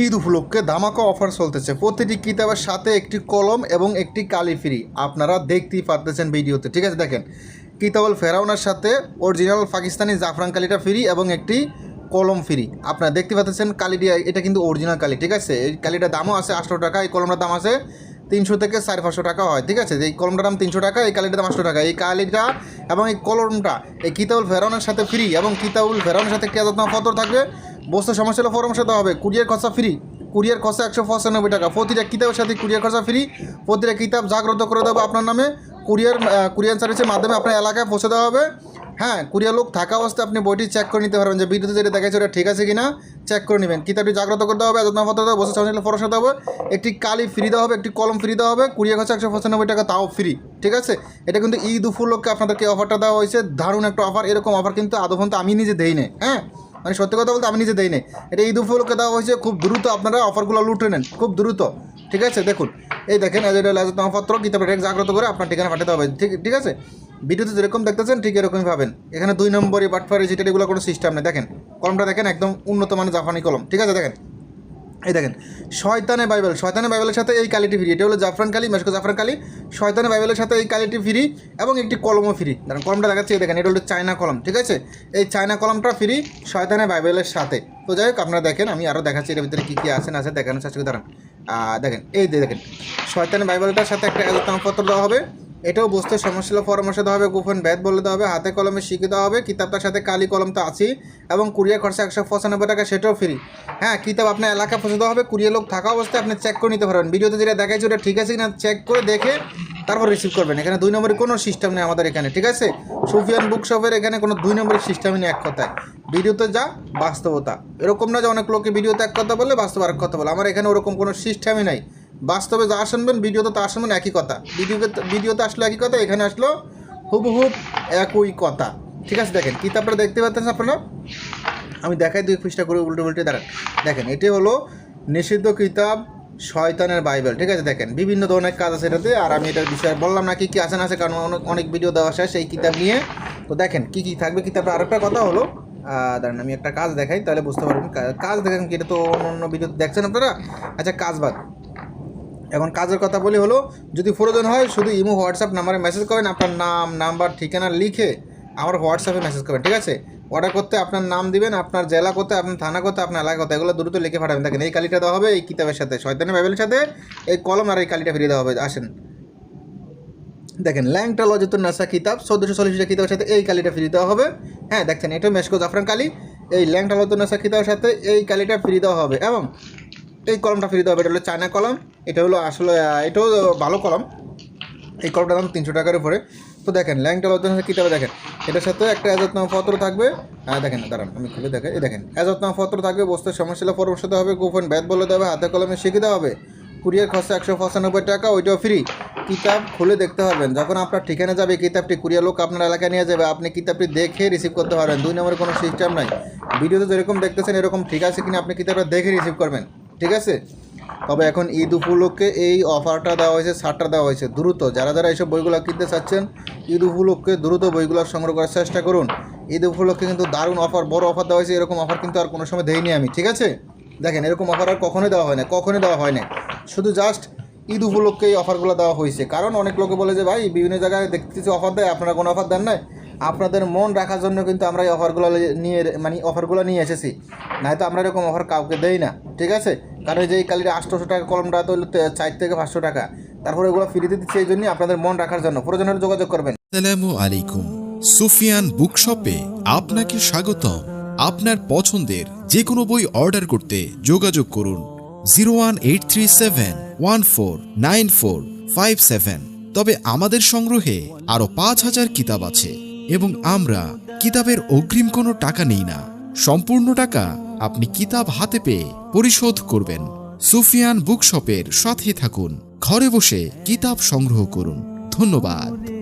ঈদ উপলক্ষে ধামাকা অফার চলতেছে। প্রতিটি কিতাবের সাথে একটি কলম এবং একটি কালি ফ্রি আপনারা দেখতেই পারতেছেন ভিডিওতে। ঠিক আছে, দেখেন। কিতাবুল ফেরাউনার সাথে অরিজিনাল পাকিস্তানি জাফরান কালিটা ফ্রি এবং একটি কলম ফ্রি আপনারা দেখতে পাচ্ছেন কালিটি, এটা কিন্তু অরিজিনাল কালি। ঠিক আছে? এই কালিটার দামও আছে আটশো টাকা, এই কলমটার দাম আছে তিনশো থেকে সাড়ে পাঁচশো টাকা হয়। ঠিক আছে? এই কলমটার দাম তিনশো টাকা, এই কালিটার দাম আটশো টাকা। এই কালিটা এবং এই কলমটা এই কিতাবুল ফেরাউনের সাথে ফ্রি এবং কিতাবুল ফেরাউনের সাথে কেয়াদতনামা পত্র থাকবে। বস্তু সমস্যা হলে পরামর্শ দেওয়া হবে। কুরিয়ার খরচা ফ্রি কুরিয়ার খরচা একশো পঁচানব্বই টাকা। প্রতিটা কিতাবের সাথে কুরিয়ার খরচা ফ্রি প্রতিটা কিতাব জাগ্রত করে দেবো আপনার নামে। কুরিয়ার কুরিয়ার সার্ভিসের মাধ্যমে আপনার এলাকায় পৌঁছে দেওয়া হবে। হ্যাঁ কুরিয়ার লোক থাকা অবস্থায় আপনি বইটি চেক করে নিতে পারবেন যে বিদ্যুৎ যেটা দেখাচ্ছে ওটা ঠিক আছে কিনা। চেক করে নেবেন। কিতাবটি জাগ্রত করতে হবে যত্নপত্র দেওয়া বসে সামনে দেওয়া হবে। একটি কালি ফ্রি দেওয়া হবে, একটি কলম ফ্রি দেওয়া হবে। কুরিয়ার খরচা একশো পঁচানব্বই টাকা, তাও ফ্রি ঠিক আছে? এটা কিন্তু ঈদ উপলক্ষে আপনাদেরকে অফারটা দেওয়া হয়েছে। দারুণ একটা অফার এরকম অফার কিন্তু আদৌ পর্যন্ত আমি নিজে দেই না হ্যাঁ? মানে সত্যি কথা বলতে আমি নিজে দেই নাই। এটা ঈদ উপলক্ষে দেওয়া হয়েছে, খুব দ্রুত আপনারা অফারগুলো লুটে নেন, খুব দ্রুত। ঠিক আছে? দেখুন, এই দেখেন পত্র কিতাবের রেক জাগ্রত করে আপনার ঠিকানা পাঠাতে হবে। ঠিক ঠিক আছে? ভিডিওতে যেরকম দেখতেছেন, ঠিক এরকমই পাবেন এখানে দুই নম্বরই বাটফারি যেটা এগুলো কোনো সিস্টেম নেই। দেখেন, কলমটা দেখেন, একদম উন্নত মানের জাপানি কলম। ঠিক আছে? দেখেন এই দেখেন, শয়তানে বাইবেল, শয়তানে বাইবেলের সাথে এই কালিটি ফ্রি। এটা হলো জাফরান কালি, মেশকো জাফরান কালি। শয়তানে বাইবেলের সাথে এই কালিটি ফ্রি এবং একটি কলমও ফ্রি। দেখেন কলমটা দেখাচ্ছে, এই দেখেন, এটা হলো চায়না কলম, ঠিক আছে? এই চায়না কলমটা ফ্রি শয়তানে বাইবেলের সাথে। তো যাই হোক, আপনারা দেখেন, আমি আরও দেখাচ্ছি এর ভিতরে কী কী আছে, না আছে, দেখানোর চেষ্টা করে, দাঁড়ান। দেখেন, এই দেখেন, শয়তানে বাইবেলটার সাথে একটা পত্র দেওয়া হবে। এটাও বুঝতে সমস্যা পরামর্শ দেওয়া হবে, গোপন ব্যাদ বলে দেওয়া হবে, হাতে কলমে শিখে দেওয়া হবে, কিতাবটার সাথে কালি কলম তো আছেই, এবং কুরিয়ার খরচা একশো পঁচানব্বই টাকা, সেটাও ফ্রি হ্যাঁ কিতাব আপনার এলাকা পৌঁছে দেওয়া হবে, কুরিয়ার লোক থাকা অবস্থায় আপনি চেক করে নিতে পারবেন। ভিডিওতে যেটা দেখাইছে ওটা ঠিক আছে কিনা চেক করে দেখে তারপর রিসিভ করবেন। এখানে দুই নম্বরের কোনো সিস্টেম নেই আমাদের এখানে, ঠিক আছে? সুফিয়ান বুক শপের এখানে কোনো দুই নম্বরের সিস্টেমই নেই এক কথায়। ভিডিওতে যা বাস্তবতা। এরকম না যে অনেক লোকে ভিডিওতে এক কথা বললে বাস্তব আর কথা বলে। আমার এখানে ওরকম কোনো সিস্টেমই নাই। বাস্তবে যা শুনবেন, ভিডিওতে তা শুনবেন, একই কথা। ভিডিওতে ভিডিওতে আসলো একই কথা, এখানে আসলো হুবহুব একই কথা। ঠিক আছে, দেখেন কিতাবটা দেখতে পাচ্ছেন আপনারা? আমি দেখাই দুই পৃষ্ঠা করে উল্টে উল্টে দাঁড়ান। দেখেন, এটি হলো নিষিদ্ধ কিতাব শয়তানের বাইবেল। ঠিক আছে, দেখেন, বিভিন্ন ধরনের কাজ আছে এটাতে, আর আমি এটার বিষয়ে বললাম না কি কী আছে না আছে, কারণ অনেক অনেক ভিডিও দেওয়া শেষ এই কিতাব নিয়ে। তো দেখেন, কি কি থাকবে কিতাবটা আরেকটা কথা হলো দাঁড়ান, আমি একটা কাজ দেখাই, তাহলে বুঝতে পারবেন। কাজ দেখেন কি, এটা তো অন্য অন্য ভিডিও দেখছেন আপনারা? আচ্ছা কাজ বাদ। এখন কাজের কথা বলি হলো, যদি প্রয়োজন হয় শুধু ইমো, হোয়াটসঅ্যাপ নাম্বারে মেসেজ করেন আপনার নাম নাম্বার ঠিকানা লিখে আমার হোয়াটসঅ্যাপে মেসেজ করবেন, ঠিক আছে? অর্ডার করতে আপনার নাম দিবেন, আপনার জেলা করতে আপনার থানা করতে আপনার এলাকা করতে এগুলো দ্রুত লিখে পাঠাবেন। দেখেন, এই কালিটা দেওয়া হবে এই কিতাবের সাথে, শয়তানি বাইবেলের সাথে, এই কলম আর এই কালিটা ফিরিয়ে দেওয়া হবে। আসেন। দেখেন, ল্যাংটা লজিত নাসা কিতাব, চোদ্দোশো চল্লিশটা কিতাবের সাথে এই কালিটা ফ্রি দেওয়া হবে। হ্যাঁ দেখছেন এটা মেশকো জাফরান কালি, এই ল্যাংটা লজিত নাসা কিতাবের সাথে এই কালিটা ফ্রি দেওয়া হবে। এবং এই কলমটা ফ্রি দেওয়া হবে। এটা হলো চায়না কলম। এটা হলো আসলে এটাও ভালো কলম। এই কলমটার দাম তিনশো টাকার উপরে। তো দেখেন, ল্যাংটা লজ্জন কিতাবে দেখেন। এটার সাথে একটা এজাতনামা পত্র থাকবে। হ্যাঁ দেখেন, দাঁড়ান, আমি খুলে দেখে এই দেখেন এজাতনামা পত্র থাকবে, বস্তুর সমস্যা পরামর্শ দেওয়া হবে, গোপন ব্যাদ বলে দেওয়া হবে, হাতে কলমে শিখে দেওয়া হবে। কুরিয়ার খরচা একশো পঁচানব্বই টাকা, ওইটাও ফ্রি। কিতাব খুলে দেখতে পারবেন। যখন আপনার ঠিকানা যাবে কিতাবটি কুরিয়ার লোক আপনার এলাকায় নিয়ে যাবে, আপনি কিতাবটি দেখে রিসিভ করতে পারবেন। দুই নম্বরে কোনো সিস্টেম নাই। ভিডিওতে যেরকম দেখতেছেন, এরকম ঠিক আছে কিনা আপনি কিতাবটা দেখে রিসিভ করবেন। ঠিক আছে? তবে এখন ঈদ উপলক্ষে এই অফারটা দেওয়া হয়েছে, ছাড়টা দেওয়া হয়েছে। দ্রুত, যারা যারা এইসব বইগুলো কিনতে চাচ্ছেন, ঈদ উপলক্ষে দ্রুত বইগুলো সংগ্রহ করার চেষ্টা করুন। ঈদ উপলক্ষে কিন্তু দারুণ অফার, বড় অফার দেওয়া হয়েছে। এরকম অফার কিন্তু আর কোনো সময় দেয়নি আমি, ঠিক আছে? দেখেন, এরকম অফার আর কখনোই দেওয়া হয় না, কখনোই দেওয়া হয় না। শুধু জাস্ট ঈদ উপলক্ষে এই অফারগুলো দেওয়া হয়েছে। কারণ অনেক লোকে বলে যে, ভাই, বিভিন্ন জায়গায় দেখতেছি অফার দেয়, আপনারা কোনো অফার দেন নাই? আপনাদের মন রাখার জন্য কিন্তু আমরা এই অফারগুলো নিয়ে মানে অফারগুলো নিয়ে এসেছি। নয়তো আমরা এরকম অফার কাউকে দেই না, ঠিক আছে? কারণ যে কালির আটশোশো টাকা কলমটা তো চার থেকে পাঁচশো টাকা। তারপরে এগুলো ফ্রিতে দিচ্ছি এই জন্যই আপনাদের মন রাখার জন্য। প্রয়োজন হলে যোগাযোগ করবেন। আসসালামু আলাইকুম। সুফিয়ান বুক বুকশপে আপনাকে স্বাগতম। আপনার পছন্দের যে কোনো বই অর্ডার করতে যোগাযোগ করুন। Zero one eight three seven one four nine four five seven. তবে আমাদের সংগ্রহে আরও পাঁচ হাজার কিতাব আছে। এবং আমরা কিতাবের অগ্রিম কোনো টাকা নেই না। সম্পূর্ণ টাকা আপনি কিতাব হাতে পেয়ে পরিশোধ করবেন। সুফিয়ান বুকশপের সাথে থাকুন। ঘরে বসে কিতাব সংগ্রহ করুন। ধন্যবাদ।